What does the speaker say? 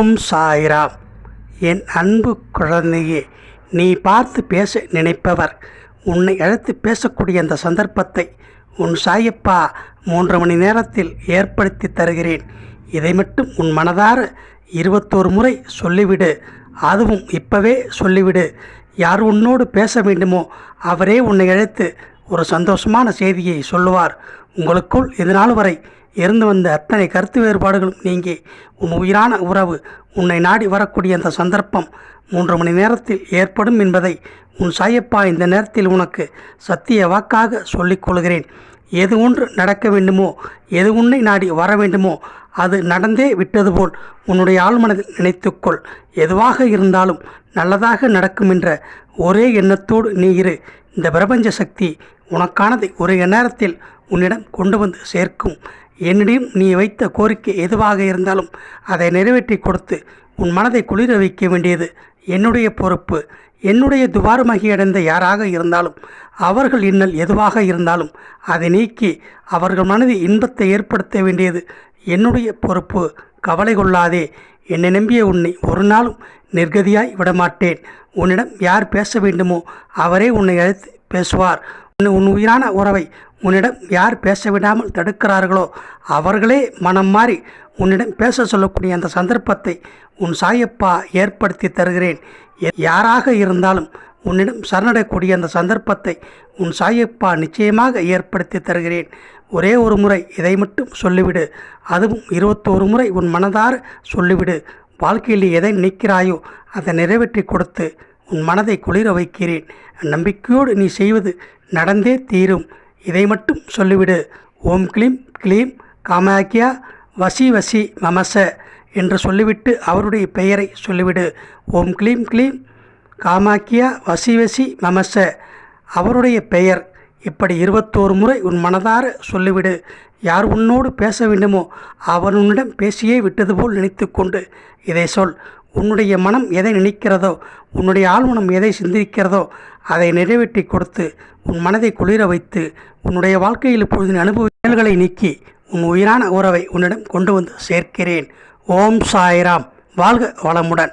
ஓம் சாய்ராம் என் அன்பு குழந்தையே நீ பார்த்து பேச நினைப்பவர் உன்னை அழைத்து பேசக்கூடிய அந்த சந்தர்ப்பத்தை உன் சாயப்பா மூன்று மணி நேரத்தில் ஏற்படுத்தி தருகிறேன். இதை மட்டும் உன் மனதார இருபத்தோரு முறை சொல்லிவிடு. அதுவும் இப்பவே சொல்லிவிடு. யார் உன்னோடு பேச வேண்டுமோ அவரே உன்னை அழைத்து ஒரு சந்தோஷமான செய்தியை சொல்லுவார். உங்களுக்குள் இதுநாள் வரை இருந்து வந்த அத்தனை கருத்து வேறுபாடுகளும் நீங்கி உன் உயிரான உறவு உன்னை நாடி வரக்கூடிய அந்த சந்தர்ப்பம் மூன்று மணி நேரத்தில் ஏற்படும் என்பதை உன் சாயப்பா இந்த நேரத்தில் உனக்கு சத்திய வாக்காக சொல்லிக் கொள்கிறேன். எது ஒன்று நடக்க வேண்டுமோ எது உன்னை நாடி வர வேண்டுமோ அது நடந்தே விட்டது போல் உன்னுடைய ஆழ்மனதில் நினைத்துக்கொள் எதுவாக இருந்தாலும் நல்லதாக நடக்கும் என்ற ஒரே எண்ணத்தோடு நீ இரு. இந்த பிரபஞ்ச சக்தி உனக்கானதை ஒரு நேரத்தில் உன்னிடம் கொண்டு வந்து சேர்க்கும். என்னிடம் நீ வைத்த கோரிக்கை எதுவாக இருந்தாலும் அதை நிறைவேற்றி கொடுத்து உன் மனதை குளிர வைக்க வேண்டியது என்னுடைய பொறுப்பு. என்னுடைய துவாரமாகி அடைந்த யாராக இருந்தாலும் அவர்கள் இன்னல் எதுவாக இருந்தாலும் அதை நீக்கி அவர்கள் மனதில் இன்பத்தை ஏற்படுத்த வேண்டியது என்னுடைய பொறுப்பு. கவலை கொள்ளாதே. என்னை நம்பிய உன்னை ஒரு நாளும் நிர்கதியாய் விடமாட்டேன். உன்னிடம் யார் பேச வேண்டுமோ அவரே உன்னை அழைத்து பேசுவார். உன் உன் உயிரான உறவை உன்னிடம் யார் பேச விடாமல் தடுக்கிறார்களோ அவர்களே மனம் மாறி உன்னிடம் பேச சொல்லக்கூடிய அந்த சந்தர்ப்பத்தை உன் சாயப்பா ஏற்படுத்தி தருகிறேன். யாராக இருந்தாலும் உன்னிடம் சரணடையக்கூடிய அந்த சந்தர்ப்பத்தை உன் சாயப்பா நிச்சயமாக ஏற்படுத்தி தருகிறேன். ஒரே ஒரு முறை இதை மட்டும் சொல்லிவிடு. அதுவும் இருபத்தோரு முறை உன் மனதார சொல்லிவிடு. வாழ்க்கையில் எதை நிற்கிறாயோ அதை நிறைவேற்றி கொடுத்து உன் மனதை குளிர வைக்கிறேன். நம்பிக்கையோடு நீ செய்வது நடந்தே தீரும். இதை மட்டும் சொல்லிவிடு. ஓம் க்ளீம் க்ளீம் காமாக்கியா வசி வசி மமச என்று சொல்லிவிட்டு அவருடைய பெயரை சொல்லிவிடு. ஓம் க்ளீம் க்ளீம் காமாக்கியா வசி வசி மமச அவருடைய பெயர். இப்படி இருபத்தோரு முறை உன் மனதார சொல்லிவிடு. யார் உன்னோடு பேச வேண்டுமோ அவன் உன்னிடம் பேசியே விட்டது போல் நினைத்துக்கொண்டு இதை சொல். உன்னுடைய மனம் எதை நினைக்கிறதோ உன்னுடைய ஆழ்மனம் எதை சிந்திக்கிறதோ அதை நிறைவேற்றி கொடுத்து உன் மனதை குளிர வைத்து உன்னுடைய வாழ்க்கையில் இப்பொழுது அனுபவ செயல்களை நீக்கி உன் உயிரான உறவை உன்னிடம் கொண்டு வந்து சேர்க்கிறேன். ஓம் சாய்ராம். வாழ்க வளமுடன்.